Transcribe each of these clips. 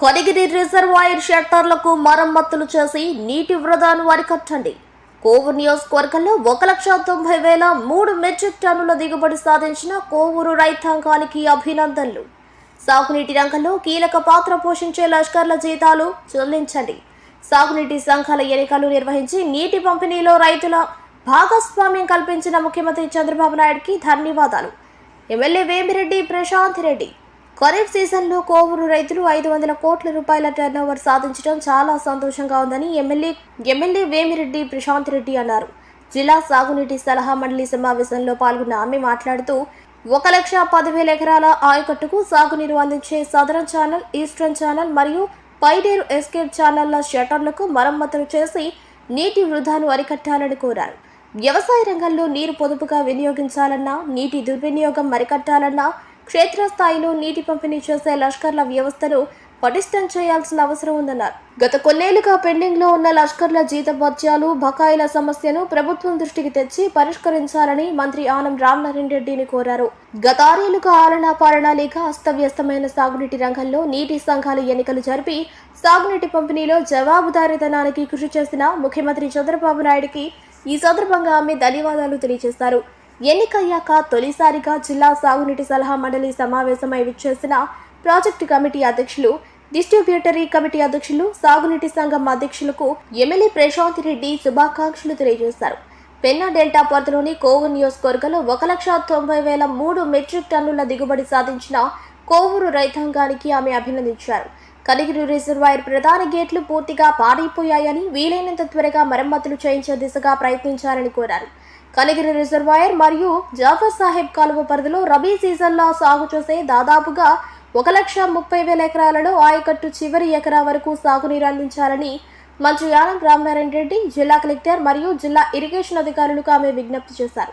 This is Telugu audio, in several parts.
కొలిగిరి రిజర్వాయర్ షట్టర్లకు మరమ్మతులు చేసి నీటి వృధాను అరికట్టండి. కోవూరు నియోజకవర్గంలో ఒక లక్ష తొంభై వేల మూడు మెట్రిక్ టన్నుల దిగుబడి సాధించిన కోవూరు రైతాంగానికి అభినందనలు. సాగునీటి రంగంలో కీలక పాత్ర పోషించే లష్కర్ల జీతాలు చెల్లించండి. సాగునీటి సంఘాల ఎన్నికలు నిర్వహించి నీటి పంపిణీలో రైతుల భాగస్వామ్యం కల్పించిన ముఖ్యమంత్రి చంద్రబాబు నాయుడుకి ధన్యవాదాలు. ఎమ్మెల్యే వేమిరెడ్డి ప్రశాంత్ రెడ్డి. ఖరీఫ్ సీజన్లో కోవూరు రైతులు ఐదు వందల కోట్ల రూపాయల టర్నోవర్ సాధించడం చాలా సంతోషంగా ఉందని ఎమ్మెల్యే ఎమ్మెల్యే వేమిరెడ్డి ప్రశాంత్ రెడ్డి అన్నారు. జిల్లా సాగునీటి సలహా మండలి సమావేశంలో పాల్గొన్న ఆమె మాట్లాడుతూ ఒక లక్ష పదివేల ఎకరాల ఆయకట్టుకు సాగునీరు అందించే సదరన్ ఛానల్ ఈస్టర్న్ ఛానల్ మరియు పైడేరు ఎస్కేప్ ఛానళ్ళ షట్టర్లకు మరమ్మతులు చేసి నీటి వృధాను అరికట్టాలని కోరారు. వ్యవసాయ రంగంలో నీరు పొదుపుగా వినియోగించాలన్నా నీటి దుర్వినియోగం అరికట్టాలన్నా క్షేత్రస్థాయిలో నీటి పంపిణీ చేసే లష్కర్ల వ్యవస్థను పటిష్టం చేయాల్సిన అవసరం ఉందన్నారు. గత కొన్నేళ్ళుగా పెండింగ్లో ఉన్న లష్కర్ల జీతభత్యాలు బకాయిల సమస్యను ప్రభుత్వం దృష్టికి తెచ్చి పరిష్కరించాలని మంత్రి ఆనం రామనారాయణ రెడ్డిని కోరారు. గత ఆరేళ్ళుగా ఆలనా పాలన లేక అస్తవ్యస్తమైన సాగునీటి రంగంలో నీటి సంఘాలు ఎన్నికలు జరిపి సాగునీటి పంపిణీలో జవాబుదారీతనానికి కృషి చేసిన ముఖ్యమంత్రి చంద్రబాబు నాయుడికి ఈ సందర్భంగా ఆమె ధన్యవాదాలు తెలియజేశారు. ఎన్నికయ్యాక తొలిసారిగా జిల్లా సాగునీటి సలహా మండలి సమావేశమై విచ్చేసిన ప్రాజెక్టు కమిటీ అధ్యక్షులు డిస్ట్రిబ్యూటరీ కమిటీ అధ్యక్షులు సాగునీటి సంఘం అధ్యక్షులకు ఎమ్మెల్యే ప్రశాంత్ రెడ్డి శుభాకాంక్షలు తెలియజేశారు. పెన్నా డెల్టా పరిధిలోని కోవూరు నియోజకవర్గంలో ఒక లక్ష తొంభై వేల మూడు మెట్రిక్ టన్నుల దిగుబడి సాధించిన కోవూరు రైతాంగానికి ఆమె అభినందించారు. కనిగిరి రిజర్వాయర్ ప్రధాన గేట్లు పూర్తిగా పాడైపోయాయని వీలైనంత త్వరగా మరమ్మతులు చేయించే దిశగా ప్రయత్నించాలని కోరారు. కనిగిరి రిజర్వాయర్ మరియు జాఫర్ సాహెబ్ కాలువ పరిధిలో రబీ సీజన్లో సాగు చేసే దాదాపుగా ఒక లక్ష ముప్పై వేల ఎకరాలలో ఆయకట్టు చివరి ఎకరా వరకు సాగునీరు అందించాలని మంత్రి యానం రామనారాయణ రెడ్డి జిల్లా కలెక్టర్ మరియు జిల్లా ఇరిగేషన్ అధికారులకు ఆమె విజ్ఞప్తి చేశారు.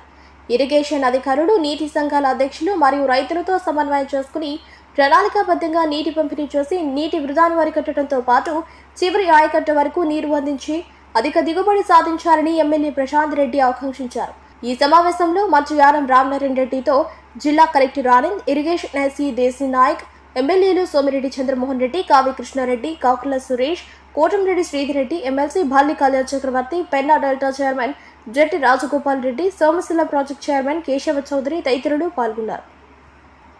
ఇరిగేషన్ అధికారులు నీటి సంఘాల అధ్యక్షులు మరియు రైతులతో సమన్వయం చేసుకుని ప్రణాళికాబద్ధంగా నీటి పంపిణీ చేసి నీటి వృధాను అరికట్టడంతో పాటు చివరి ఆయకట్టు వరకు నీరు అందించి అధిక దిగుబడి సాధించాలని ఎమ్మెల్యే ప్రశాంత్ రెడ్డి ఆకాంక్షించారు. ఈ సమావేశంలో మంత్రి యానం రామనారాయణ రెడ్డితో జిల్లా collector Anand irrigation SE Deshi Naik ఎమ్మెల్యేలు Somireddy Chandramohan Reddy Kavi Krishnareddy Kakula Suresh Kotamreddy Sridhar Reddy MLC Balni Kalyan Chakravarthi Penna delta chairman Jatti Rajagopal Reddy Somasila project chairman Keshava Chowdary తదితరులు పాల్గొన్నారు.